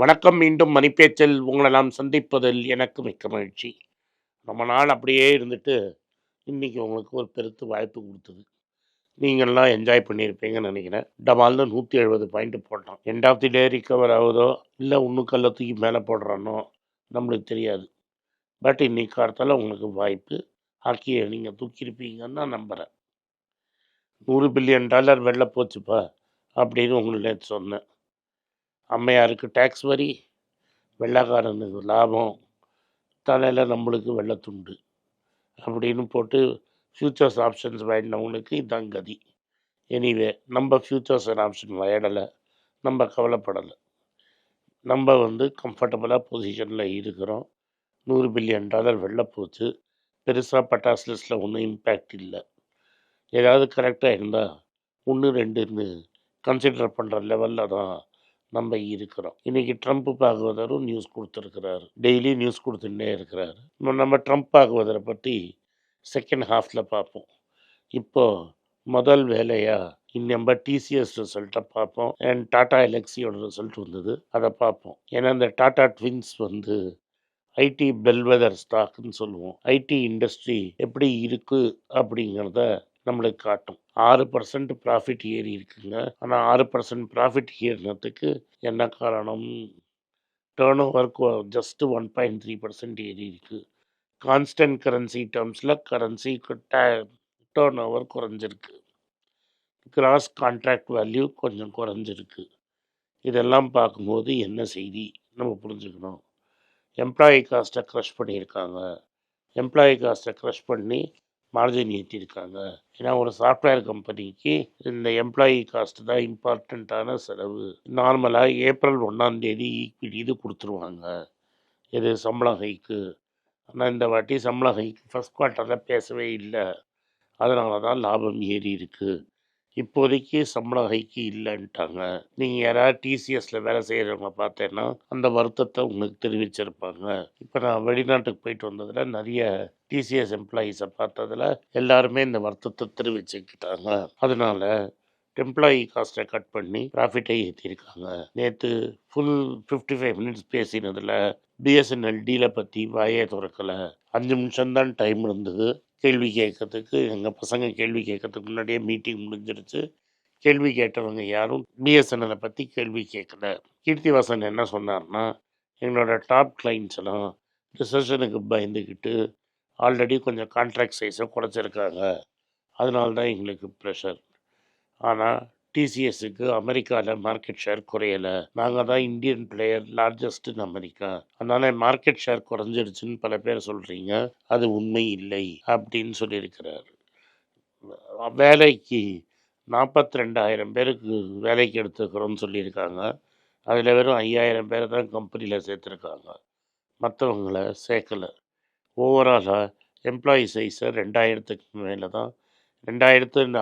வணக்கம் மீண்டும் மணிப்பேச்சில் உங்களை நாம் சந்திப்பதில் எனக்கு மிக்க மகிழ்ச்சி. ரொம்ப நாள் அப்படியே இருந்துட்டு இன்னைக்கு உங்களுக்கு ஒரு பெருத்து வாய்ப்பு கொடுத்தது. நீங்கள்லாம் என்ஜாய் பண்ணியிருப்பீங்கன்னு நினைக்கிறேன். டபால்னு நூற்றி எழுபது பாயிண்ட் போட்டோம் end of the day recover ஆகுதோ இல்லை இன்னும் கல்ல தூக்கி மேலே போடுறானோ நம்மளுக்கு தெரியாது. பட் இன்னைக்கு காலத்தில் உங்களுக்கு வாய்ப்பு ஹாக்கியை நீங்கள் தூக்கியிருப்பீங்கன்னு நான் நம்புகிறேன் நூறு பில்லியன் டாலர் வெளில போச்சுப்பா அப்படின்னு உங்களுக்கு சொன்னேன். அம்மையாருக்கு டேக்ஸ் வரி வெள்ளைக்காரனுக்கு லாபம் தலையில் நம்மளுக்கு வெள்ளத்துண்டு அப்படின்னு போட்டு ஃப்யூச்சர்ஸ் ஆப்ஷன்ஸ் வாங்கினவங்களுக்கு இதான் கதி. எனிவே நம்ம ஃப்யூச்சர்ஸ் ஆப்ஷன் விளையாடலை நம்ம கவலைப்படலை. நம்ம வந்து கம்ஃபர்டபுளாக பொசிஷனில் இருக்கிறோம். நூறு பில்லியன் டாலர் வெளில போச்சு பெருசாக பட்டாசு லிஸ்ட்டில் ஒன்றும் இம்பேக்ட் இல்லை. ஏதாவது கரெக்டாக இருந்தால் ஒன்று ரெண்டுன்னு கன்சிடர் பண்ணுற லெவலில் தான் நம்ம இருக்கிறோம். இன்னைக்கு ட்ரம்ப் பாகவதரும் நியூஸ் கொடுத்துருக்கிறாரு. டெய்லி நியூஸ் கொடுத்துட்டே இருக்கிறாரு. நம்ம- நம்ம ட்ரம்ப் பாகவதரை பற்றி செகண்ட் ஹாஃபில் பார்ப்போம் இப்போ முதல் வேலையாக நம்ம டிசிஎஸ் ரிசல்ட்டை பார்ப்போம் அண்ட் டாடா எலக்ஸியோட ரிசல்ட் வந்தது. அதை பார்ப்போம் ஏன்னா இந்த டாடா ட்வின்ஸ் வந்து ஐடி பெல்வெதர் ஸ்டாக்னு சொல்லுவோம். ஐடி இண்டஸ்ட்ரி எப்படி இருக்குது அப்படிங்கிறத நம்மளுக்கு காட்டும். ஆறு பர்சன்ட் ப்ராஃபிட் ஏறி இருக்குங்க. ஆனால் ஆறு பர்சன்ட் ப்ராஃபிட் ஏறினதுக்கு என்ன காரணம்? Turn over just one point three percent ஏறி இருக்குது கான்ஸ்டன்ட் கரன்சி டேர்ம்ஸில் கரன்சி டேர்ன் ஓவர் குறைஞ்சிருக்கு. கிராஸ் கான்ட்ராக்ட் வேல்யூ கொஞ்சம் குறைஞ்சிருக்கு. இதெல்லாம் பார்க்கும்போது என்ன செய்தி? நம்ம புரிஞ்சுக்கணும். எம்ப்ளாயி காஸ்ட்டை க்ரஷ் பண்ணியிருக்காங்க. எம்ப்ளாயி காஸ்ட்டை க்ரஷ் பண்ணி மார்ஜின் ஏற்றிருக்காங்க. ஏன்னா ஒரு சாஃப்ட்வேர் கம்பெனிக்கு இந்த எம்ப்ளாயி காஸ்ட் தான் இம்பார்ட்டண்ட்டான செலவு. நார்மலாக ஏப்ரல் ஒன்றாம் தேதி ஈக்விட்டி இது கொடுத்துருவாங்க. இது சம்பளம் ஹைக்கு ஆனால் இந்த வாட்டி சம்பளம் ஹைக்கு ஃபஸ்ட் குவார்ட்டரில் பேசவே இல்லை. அதனால தான் லாபம் ஏறி இருக்குது இப்போதைக்கு சம்பளம் ஹைக்கு இல்லைன்ட்டாங்க. நீங்கள் யாராவது டிசிஎஸில் வேலை செய்கிறவங்க பார்த்தேன்னா அந்த வருத்தத்தை உங்களுக்கு தெரிவிச்சிருப்பாங்க. இப்போ நான் வெளிநாட்டுக்கு போயிட்டு வந்ததில் நிறைய டிசிஎஸ் எம்ப்ளாயீஸை பார்த்ததுல எல்லாருமே இந்த வருத்தத்தை தெரிவிச்சுக்கிட்டாங்க. அதனால் எம்ப்ளாயி காஸ்ட்டை கட் பண்ணி ப்ராஃபிட்டை ஏற்றிருக்காங்க நேற்று ஃபுல் ஃபிஃப்டி ஃபைவ் மினிட்ஸ் பேசினதில் பிஎஸ்என்எல் டீலை பற்றி வாயே திறக்கலை. அஞ்சு நிமிஷம்தான் டைம் இருந்தது. கேள்வி கேட்கறதுக்கு எங்கள் பசங்க கேள்வி கேட்கறதுக்கு முன்னாடியே மீட்டிங் முடிஞ்சிருச்சு. கேள்வி கேட்டவங்க யாரும் பிஎஸ்என்எலை பற்றி கேள்வி கேட்கல. கீர்த்திவாசன் என்ன சொன்னார்னா எங்களோட டாப் கிளைண்ட்ஸ் எல்லாம் ரிசப்ஷனுக்கு பயந்துக்கிட்டு ஆல்ரெடி கொஞ்சம் கான்ட்ராக்ட் சைஸை குறைச்சிருக்காங்க. அதனால தான் எங்களுக்கு ப்ரெஷர் ஆனால் டிசிஎஸ்க்கு அமெரிக்காவில் மார்க்கெட் ஷேர் குறையலை. நாங்கள் தான் Indian player largest in America. அதனால் மார்க்கெட் ஷேர் குறைஞ்சிருச்சுன்னு பல பேர் சொல்கிறீங்க அது உண்மை இல்லை அப்படின்னு சொல்லியிருக்கிறார். வேலைக்கு நாற்பத்தி ரெண்டாயிரம் பேருக்கு வேலைக்கு எடுத்துக்கிறோன்னு சொல்லியிருக்காங்க. அதில் வெறும் ஐயாயிரம் பேரை தான் கம்பெனியில் சேர்த்துருக்காங்க. மற்றவங்கள சேர்க்கலை. ஓவராலாக எம்ப்ளாயி சைஸை ரெண்டாயிரத்துக்கு மேலே தான். ரெண்டாயிரத்து இந்த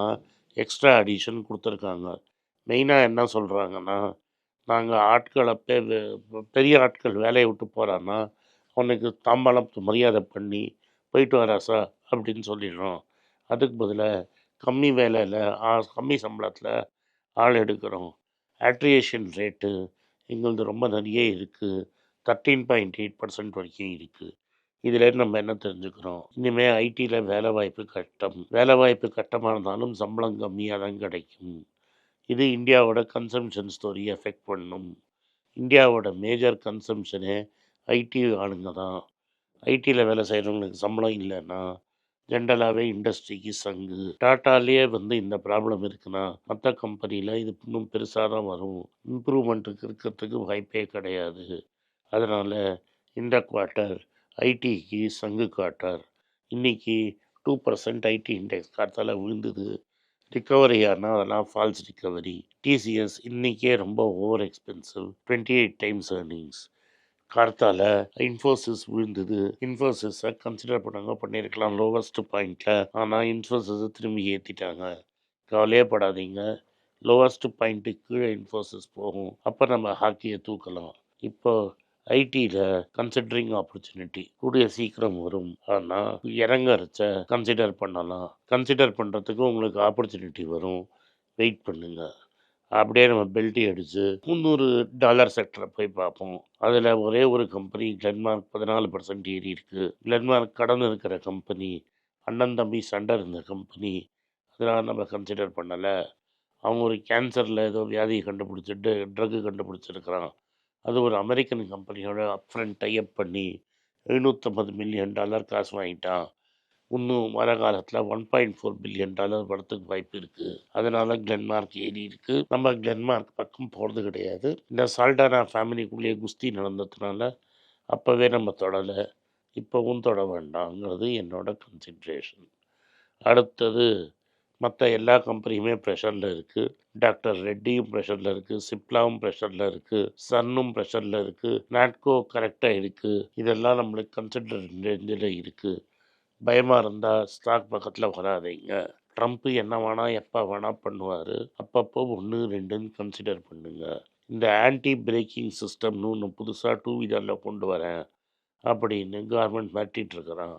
தான் எக்ஸ்ட்ரா அடிஷன் கொடுத்துருக்காங்க. மெயினாக என்ன சொல்கிறாங்கன்னா நாங்கள் ஆட்களை பெ பெரிய ஆட்கள் வேலையை விட்டு போகிறான்னா அவனுக்கு தாம்பாளம் மரியாதை பண்ணி போயிட்டு வரா சார் அப்படின்னு சொல்லிடுறோம். அதுக்கு பதிலாக கம்மி வேலையில் ஆ- கம்மி சம்பளத்தில் ஆள் எடுக்கிறோம். ஆட்ரியேஷன் ரேட்டு எங்களுது ரொம்ப நிறைய இருக்குது தேர்ட்டீன் பாயிண்ட் எயிட் பர்சன்ட் வரைக்கும் இருக்குது இதில் நம்ம என்ன தெரிஞ்சுக்கிறோம்? இனிமேல் ஐடியில் வேலை வாய்ப்பு கட்டம். வேலை வாய்ப்பு கட்டமாக இருந்தாலும் சம்பளம் கம்மியாக தான் கிடைக்கும். இது இந்தியாவோட கன்சம்ஷன் ஸ்டோரியை எஃபெக்ட் பண்ணும். இந்தியாவோட மேஜர் கன்சம்ஷனே ஐடி ஆளுங்க தான். ஐடியில் வேலை செய்கிறவங்களுக்கு சம்பளம் இல்லைன்னா ஜென்ரலாகவே இண்டஸ்ட்ரிக்கு சங்கு. டாட்டாலேயே வந்து இந்த ப்ராப்ளம் இருக்குன்னா மற்ற கம்பெனியில் இது இன்னும் பெருசாக தான் வரும். இம்ப்ரூவ்மெண்ட்டுக்கு இருக்கிறதுக்கு வாய்ப்பே கிடையாது. அதனால் இந்த குவார்ட்டர் ஐடிக்கு சங்கு காட்டார். இன்றைக்கி டூ பர்சன்ட் ஐடி இண்டெக்ஸ் கார்த்தால விழுந்தது. ரிக்கவரி ஆனால் அதெல்லாம் ஃபால்ஸ் ரிக்கவரி. டிசிஎஸ் இன்றைக்கே ரொம்ப over expensive twenty eight times earnings கார்த்தால இன்ஃபோசிஸ் விழுந்தது. இன்ஃபோசிஸை கன்சிடர் பண்ணாங்க பண்ணியிருக்கலாம் லோவஸ்ட் பாயிண்டில் ஆனால் இன்ஃபோசிஸை திரும்பி ஏற்றிட்டாங்க கவலையே படாதீங்க. லோவஸ்ட் பாயிண்ட்டுக்கு கீழே இன்ஃபோசிஸ் போகும். அப்போ நம்ம ஹாக்கியை தூக்கலாம். இப்போ ஐடியில் கன்சிடரிங் ஆப்பர்ச்சுனிட்டி கூடிய சீக்கிரம் வரும். ஆனால் இறங்கறச்ச கன்சிடர் பண்ணலாம். கன்சிடர் பண்ணுறதுக்கு உங்களுக்கு ஆப்பர்ச்சுனிட்டி வரும். வெயிட் பண்ணுங்கள் அப்படியே நம்ம பெல்ட்டி அடித்து முந்நூறு டாலர் செக்டரை போய் பார்ப்போம். அதில் ஒரே ஒரு கம்பெனி கிளென்மார்க் பதினாலு பர்சன்ட் ஏறி இருக்குது கிளென்மார்க் கடன் இருக்கிற கம்பெனி அண்ணன் தம்பி சண்டை இருந்த கம்பெனி அதெல்லாம் நம்ம கன்சிடர் பண்ணலை. அவங்க ஒரு கேன்சரில் ஏதோ வியாதியை கண்டுபிடிச்சிட்டு ட்ரக்கு கண்டுபிடிச்சிருக்கிறான். அது ஒரு அமெரிக்கன் கம்பெனியோட அப்ரண்ட் டைப் பண்ணி எழுநூற்றம்பது மில்லியன் டாலர் காசு வாங்கிட்டான். இன்னும் வர காலத்தில் one point four billion dollar வரத்துக்கு வாய்ப்பு இருக்குது அதனால் கிளென்மார்க் ஏறி இருக்குது நம்ம கிளென்மார்க் பக்கம் போகிறது கிடையாது. இந்த சால்டானா ஃபேமிலிக்குள்ளேயே குஸ்தி நடந்ததுனால அப்போவே நம்ம தொடலை. இப்போவும் தொட வேண்டாங்கிறது என்னோடய கன்சிட்ரேஷன் அடுத்தது மற்ற எல்லா கம்பெனியுமே ப்ரெஷரில் இருக்குது டாக்டர் ரெட்டியும் ப்ரெஷரில் இருக்குது சிப்லாவும் ப்ரெஷரில் இருக்குது சன்னும் ப்ரெஷரில் இருக்குது நாட்கோ கரெக்டாக இருக்குது இதெல்லாம் நம்மளுக்கு கன்சிடர் ரேஞ்சில் இருக்குது பயமாக இருந்தால் ஸ்டாக் பக்கத்தில் வராதீங்க. ட்ரம்ப்பு என்ன வேணால் எப்போ வேணால் பண்ணுவார். அப்பப்போ ஒன்று ரெண்டுன்னு கன்சிடர் பண்ணுங்கள் இந்த ஆன்டி பிரேக்கிங் சிஸ்டம்னு ஒன்று புதுசாக டூ வீலரில் கொண்டு வரேன். அப்படின்னு கவர்மெண்ட் மாட்டிகிட்டு இருக்கிறான்.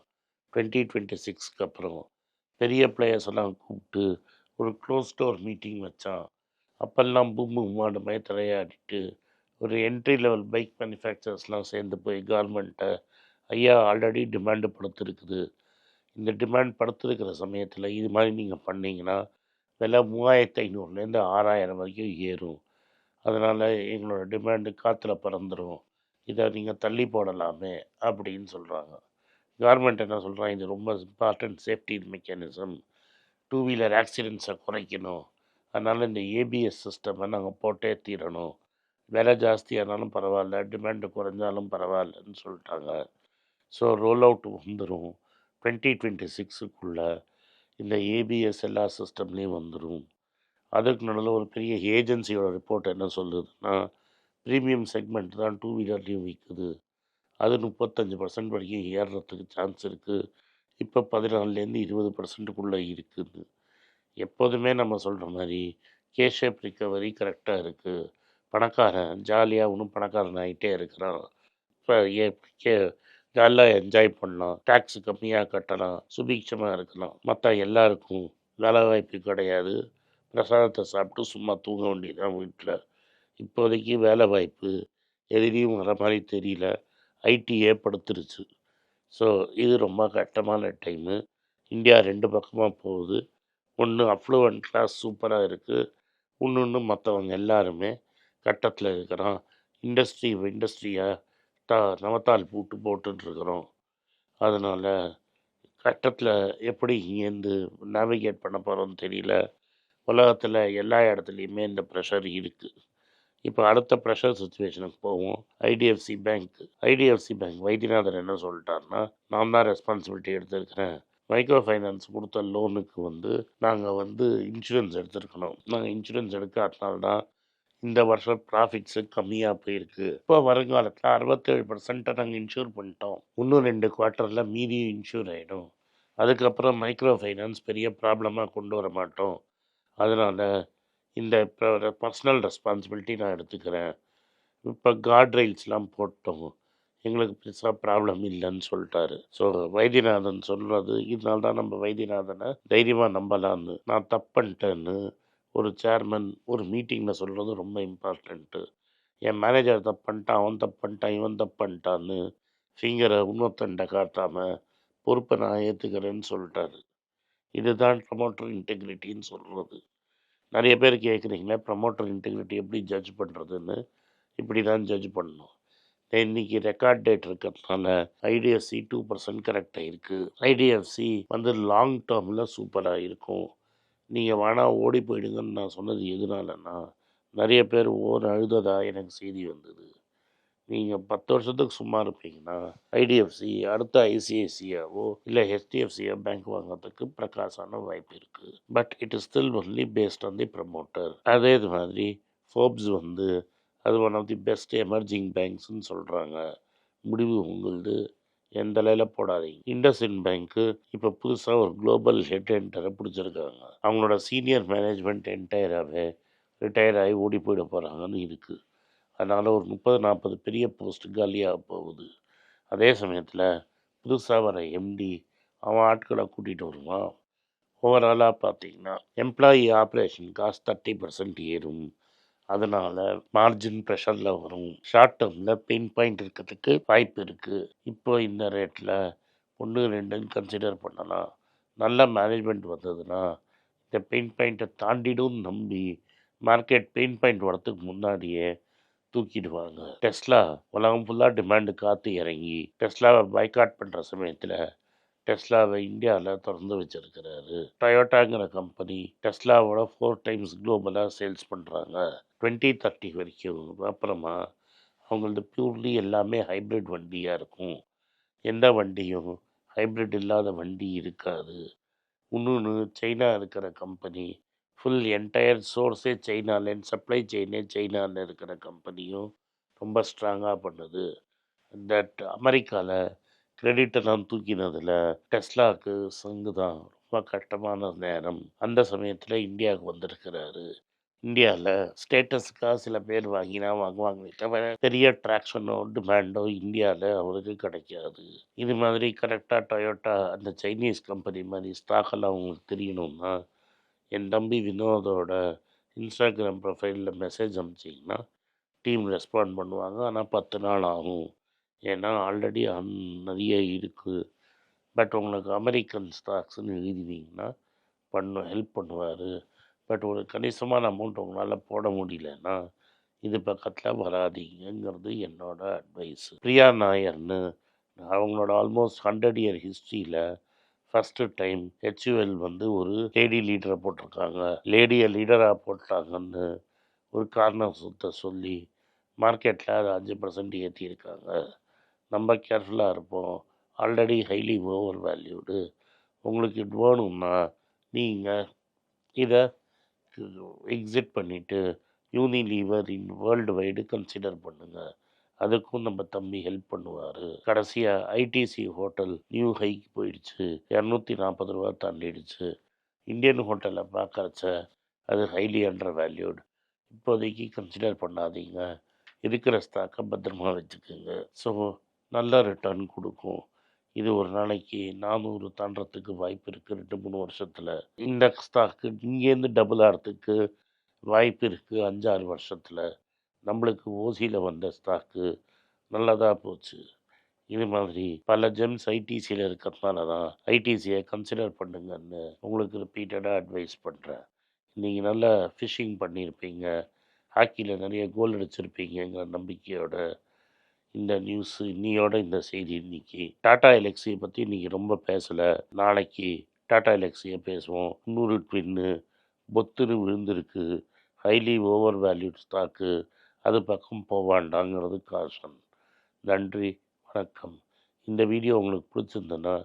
டுவெண்ட்டி டுவெண்ட்டி சிக்ஸ்க்கு அப்புறம். பெரிய பிளேயர்ஸ் எல்லாம் கூப்பிட்டு ஒரு க்ளோஸ் டோர் மீட்டிங் வச்சான். அப்போல்லாம் பூம்பு மாடு மாதிரி தலையாடிட்டு ஒரு என்ட்ரி லெவல் பைக் மேனுஃபேக்சரர்ஸ்லாம் சேர்ந்து போய் கவர்மெண்ட்டை ஐயா ஆல்ரெடி டிமாண்டு படுத்திருக்குது. இந்த டிமாண்ட் படுத்திருக்கிற சமயத்தில் இது மாதிரி நீங்கள் பண்ணிங்கன்னா விலை மூவாயிரத்து ஐநூறுலேருந்து ஆறாயிரம் வரைக்கும் ஏறும். அதனால் எங்களோட டிமாண்டு காற்றுல பறந்துடும் இதை நீங்கள் தள்ளி போடலாமே அப்படின்னு சொல்கிறாங்க கவர்மெண்ட் என்ன சொல்கிறான் இது ரொம்ப important safety mechanism two wheeler ஆக்சிடெண்ட்ஸை குறைக்கணும். அதனால் இந்த ஏபிஎஸ் சிஸ்டமை நாங்கள் போட்டே தீரணும். விலை ஜாஸ்தியானாலும் பரவாயில்ல. டிமாண்டு குறைஞ்சாலும் பரவாயில்லன்னு சொல்லிட்டாங்க. ஸோ ரோல் அவுட் வந்துடும் டுவெண்ட்டி டுவெண்ட்டி சிக்ஸுக்குள்ளே இந்த ஏபிஎஸ் எல்லா சிஸ்டம்லேயும் வந்துடும் அதுக்கு நடுவில் ஒரு பெரிய ஏஜென்சியோட ரிப்போர்ட் என்ன சொல்லுதுன்னா ப்ரீமியம் செக்மெண்ட் தான் டூ வீலர்லேயும் விற்குது அது முப்பத்தஞ்சு பர்சன்ட் வரைக்கும் ஏறுறதுக்கு சான்ஸ் இருக்குது இப்போ பதினாலுலேருந்து இருபது பர்சன்ட்டுக்குள்ளே இருக்குது. எப்போதுமே நம்ம சொல்கிற மாதிரி கேஷேப் ரிக்கவரி கரெக்டாக இருக்குது பணக்காரன் ஜாலியாக இன்னும் பணக்காரன் ஆகிட்டே இருக்கிறான். இப்போ ஏ கே ஜாலியாக என்ஜாய் பண்ணலாம். டேக்ஸ் கம்மியாக கட்டலாம். சுபீட்சமாக இருக்கலாம். மற்ற எல்லாருக்கும் வேலை வாய்ப்பு கிடையாது. பிரசாதத்தை சாப்பிட்டு சும்மா தூங்க வேண்டியதுதான் வீட்டில் இப்போதைக்கு வேலை வாய்ப்பு எதுலேயும் வர மாதிரி தெரியல. ஐடியே படுத்துருச்சு ஸோ இது ரொம்ப கஷ்டமான டைமு இந்தியா ரெண்டு பக்கமாக போகுது. ஒன்று அஃப்ளூவன்ட் கிளாஸ் சூப்பராக இருக்குது இன்னொன்று மற்றவங்க எல்லாருமே கட்டத்தில் இருக்கிறோம். இண்டஸ்ட்ரி இண்டஸ்ட்ரியாக தா நவத்தால் பூட்டு போட்டுட்ருக்குறோம் அதனால் கட்டத்தில் எப்படி இங்கேருந்து நேவிகேட் பண்ண போகிறோம்னு தெரியல. உலகத்தில் எல்லா இடத்துலையுமே இந்த ப்ரெஷர் இருக்குது இப்போ அடுத்த ப்ரெஷர் சுச்சுவேஷனுக்கு போவோம். IDFC bank IDFC bank Vaidyanathan என்ன சொல்லிட்டாருன்னா நான் தான் ரெஸ்பான்சிபிலிட்டி எடுத்திருக்கிறேன். மைக்ரோ ஃபைனான்ஸ் கொடுத்த லோனுக்கு வந்து நாங்கள் வந்து இன்சூரன்ஸ் எடுத்திருக்கணும். நாங்கள் இன்சூரன்ஸ் எடுக்காதனால தான் இந்த வருஷம் ப்ராஃபிட்ஸு கம்மியாக போயிருக்கு. இப்போ வருங்காலத்தில் அறுபத்தேழு பர்சன்ட்டை நாங்கள் இன்ஷூர் பண்ணிட்டோம். இன்னும் ரெண்டு குவார்ட்டரில் மீதியும் இன்ஷூர் ஆகிடும் அதுக்கப்புறம் மைக்ரோ ஃபைனான்ஸ் பெரிய ப்ராப்ளமாக கொண்டு வர மாட்டோம். அதனால் இந்த பர்சனல் ரெஸ்பான்சிபிலிட்டி நான் எடுத்துக்கிறேன். இப்போ காட் ரைல்ஸ்லாம் போட்டோம். எங்களுக்கு பெருசாக ப்ராப்ளம் இல்லைன்னு சொல்லிட்டாரு. ஸோ வைத்தியநாதன் சொல்கிறது இதனால தான் நம்ம வைத்தியநாதனை தைரியமாக நம்பலான்னு நான் தப்புன்ட்டேன்னு ஒரு சேர்மன் ஒரு மீட்டிங்கில் சொல்கிறது ரொம்ப இம்பார்ட்டண்ட்டு என் மேனேஜர் தப்பு பண்ணிட்டான் அவன் தப்பு பண்ணிட்டான் இவன் தப்பு பண்ணிட்டான்னு ஃபிங்கரை இன்னொருத்தன்ட்ட காட்டாமல் பொறுப்பை நான் ஏற்றுக்கிறேன்னு சொல்லிட்டாரு. இதுதான் ப்ரமோட்டர் இன்டெகிரிட்டின்னு சொல்கிறது நிறைய பேர் கேட்குறீங்களே ப்ரமோட்டர் இன்டெகிரிட்டி எப்படி ஜட்ஜ் பண்ணுறதுன்னு இப்படி தான் ஜட்ஜ் பண்ணணும் இன்னைக்கு ரெக்கார்ட் டேட் இருக்கிறதுனால ஐடிஎஃப்சி டூ பர்சன்ட் கரெக்டாக இருக்குது ஐடிஎஃப்சி வந்து லாங் டேர்மில் சூப்பராக இருக்கும் நீங்கள் வேணால் ஓடி போயிடுங்கன்னு நான் சொன்னது எதனாலன்னா நிறைய பேர் ஓர் அழுததாக எனக்கு செய்தி வந்தது. நீங்கள் பத்து வருஷத்துக்கு சும்மா இருப்பீங்கன்னா ஐடிஎஃப்சி அடுத்த ஐசிஐசியாவோ இல்லை ஹெச்டிஎஃப்சியோ பேங்க் வாங்குறதுக்கு பிரகாசான வாய்ப்பு இருக்குது but it is still only based on the promoter அதே இது மாதிரி ஃபோப்ஸ் வந்து அது one of the best emerging பேங்க்ஸ்னு சொல்கிறாங்க முடிவு உங்களுது எந்த நிலையில் போடாதீங்க. இண்டஸ்இன் பேங்க்கு இப்போ புதுசாக ஒரு குளோபல் ஹெட் என்டரை பிடிச்சிருக்காங்க. அவங்களோட சீனியர் மேனேஜ்மெண்ட் என்டையராகவே ரிட்டையர் ஆகி ஓடி போயிட போகிறாங்கன்னு இருக்குது அதனால் ஒரு முப்பது நாற்பது பெரிய போஸ்ட் காலியாக போகுது. அதே சமயத்தில் புதுசாக வர எம்டி அவன் ஆட்களை கூட்டிகிட்டு வருவான். ஓவராலாக பார்த்தீங்கன்னா employee operation cost thirty percent ஏறும். அதனால் மார்ஜின் ப்ரெஷரில் வரும். ஷார்ட் டேர்மில் பெயின் பாயிண்ட் இருக்கிறதுக்கு வாய்ப்பு இருக்குது இப்போ இந்த ரேட்டில் ஒன்று ரெண்டுன்னு கன்சிடர் பண்ணலாம் நல்ல மேனேஜ்மெண்ட் வந்ததுன்னா இந்த பெயின் பாயிண்ட்டை தாண்டிடும் நம்பி மார்க்கெட் பெயின் பாயிண்ட் வரத்துக்கு முன்னாடியே தூக்கிடுவாங்க. டெஸ்லா உலகம் ஃபுல்லாக டிமாண்டு காற்று இறங்கி டெஸ்லாவை பைக்காட் பண்ணுற சமயத்தில் டெஸ்லாவை இந்தியாவில் திறந்து வச்சிருக்கிறாரு. டொயோட்டாங்கிற கம்பெனி டெஸ்லாவோட ஃபோர் டைம்ஸ் குளோபலாக சேல்ஸ் பண்ணுறாங்க டுவெண்ட்டி தேர்ட்டி வரைக்கும். அப்புறமா அவங்களது பியூர்லி எல்லாமே ஹைப்ரிட் வண்டியாக இருக்கும். எந்த வண்டியும் ஹைப்ரிட் இல்லாத வண்டி இருக்காது. இன்னொன்று சைனா இருக்கிற கம்பெனி ஃபுல் என்டையர் சோர்ஸே சைனாலேருந்து சப்ளை செயினே சைனாவில் இருக்கிற கம்பெனியும் ரொம்ப ஸ்ட்ராங்காக பண்ணுது. தட் அமெரிக்காவில் கிரெடிட்டெல்லாம் தூக்கினதில் டெஸ்லாவுக்கு சங்கு தான் ரொம்ப கஷ்டமான நேரம். அந்த சமயத்தில் இந்தியாவுக்கு வந்திருக்கிறாரு. இந்தியாவில் ஸ்டேட்டஸ்க்காக சில பேர் வாங்கினா வாங்குவாங்களே தவிர பெரிய ட்ராக்ஷனோ டிமாண்டோ இந்தியாவில் அவருக்கு கிடைக்காது. இது மாதிரி கரெக்டாக டொயோட்டா அந்த சைனீஸ் கம்பெனி மாதிரி ஸ்டாக்கெல்லாம் அவங்களுக்கு தெரியணும்னா என் தம்பி வினோதோட இன்ஸ்டாகிராம் ப்ரொஃபைலில் மெசேஜ் அனுப்பிச்சிங்கன்னா டீம் ரெஸ்பாண்ட் பண்ணுவாங்க. ஆனால் பத்து நாள் ஆகும். ஏன்னா ஆல்ரெடி அந் நிறைய இருக்குது பட் உங்களுக்கு அமெரிக்கன் ஸ்டாக்ஸ்னு எழுதினீங்கன்னா பண்ண ஹெல்ப் பண்ணுவார். பட் ஒரு கணிசமான அமௌண்ட் உங்களால் போட முடியலன்னா இது பக்கத்தில் வராதீங்கங்கிறது என்னோடய அட்வைஸ் பிரியா நாயர்னு அவங்களோட ஆல்மோஸ்ட் ஹண்ட்ரட் இயர் ஹிஸ்ட்ரியில் ஃபஸ்ட்டு டைம் ஹெச்யூஎல் வந்து ஒரு லேடி லீடரை போட்டிருக்காங்க. லேடியை லீடராக போட்டாங்கன்னு ஒரு காரணம் சுத்த சொல்லி மார்க்கெட்டில் அது அஞ்சு பர்சன்ட் ஏற்றியிருக்காங்க நம்ம கேர்ஃபுல்லாக இருப்போம். ஆல்ரெடி ஹைலி ஓவர் வேல்யூடு உங்களுக்கு இது வேணும்னா நீங்கள் இதை எக்ஸிட் பண்ணிவிட்டு Unilever in world wide consider பண்ணுங்கள் அதுக்கும் நம்ம தம்பி ஹெல்ப் பண்ணுவார். கடைசியாக ஐடிசி ஹோட்டல் நியூ ஹைக்கு போயிடுச்சு. இரநூத்தி நாற்பது ரூபா தாண்டிடுச்சு. இந்தியன் ஹோட்டலை பார்க்கறச்ச அது ஹைலி அண்டர் வேல்யூடு இப்போதைக்கு கன்சிடர் பண்ணாதீங்க. இருக்கிற ஸ்டாக்கை பத்திரமா வச்சுக்கோங்க. ஸோ நல்ல ரிட்டர்ன் கொடுக்கும். இது ஒரு நாளைக்கு நானூறு தாண்டறதுக்கு வாய்ப்பு இருக்குது ரெண்டு மூணு வருஷத்தில். இந்த ஸ்டாக்கு இங்கேருந்து டபுள் ஆகிறதுக்கு வாய்ப்பு இருக்குது அஞ்சாறு வருஷத்தில். நம்மளுக்கு ஓசியில் வந்த ஸ்டாக்கு நல்லதாக போச்சு. இது மாதிரி பல ஜெம்ஸ் ஐடிசியில் இருக்கிறதுனால தான் ஐடிசியை கன்சிடர் பண்ணுங்கன்னு உங்களுக்கு ரிப்பீட்டடாக அட்வைஸ் பண்ணுறேன் நீங்கள் நல்லா ஃபிஷிங் பண்ணியிருப்பீங்க ஹாக்கியில் நிறைய கோல் அடிச்சிருப்பீங்கிற நம்பிக்கையோட இந்த நியூஸு இன்னியோட இந்த செய்தி இன்னைக்கு. டாடா எலெக்ஸியை பற்றி இன்றைக்கி ரொம்ப பேசலை. நாளைக்கு டாடா எலெக்ஸியை பேசுவோம். இன்னொரு ட்வின்னு பொத்துரு விழுந்திருக்கு. ஹைலி ஓவர் வேல்யூட் ஸ்டாக்கு அது பக்கம் போவாண்டாங்கிறது காஷன் நன்றி வணக்கம். இந்த வீடியோ உங்களுக்கு பிடிச்சிருந்ததுன்னா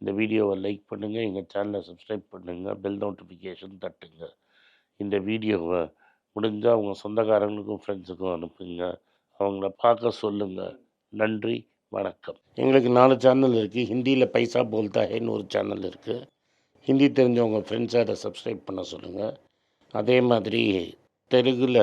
இந்த வீடியோவை லைக் பண்ணுங்கள் எங்கள் சேனலை சப்ஸ்கிரைப் பண்ணுங்கள் பெல் நோட்டிஃபிகேஷன் தட்டுங்க. இந்த வீடியோவை முடிஞ்சால் உங்கள் சொந்தக்காரங்களுக்கும் ஃப்ரெண்ட்ஸுக்கும் அனுப்புங்க. அவங்கள பார்க்க சொல்லுங்கள் நன்றி வணக்கம். எங்களுக்கு நாலு சேனல் இருக்குது ஹிந்தியில் பைசா போல்தா ஹேன்னு ஒரு சேனல் இருக்குது ஹிந்தி தெரிஞ்சவங்க ஃப்ரெண்ட்ஸை அதை சப்ஸ்கிரைப் பண்ண சொல்லுங்கள் அதே மாதிரி தெலுங்கில்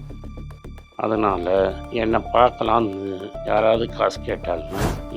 அதனால் என்னை பார்க்கலான்னு யாராவது காசு கேட்டாங்கன்னா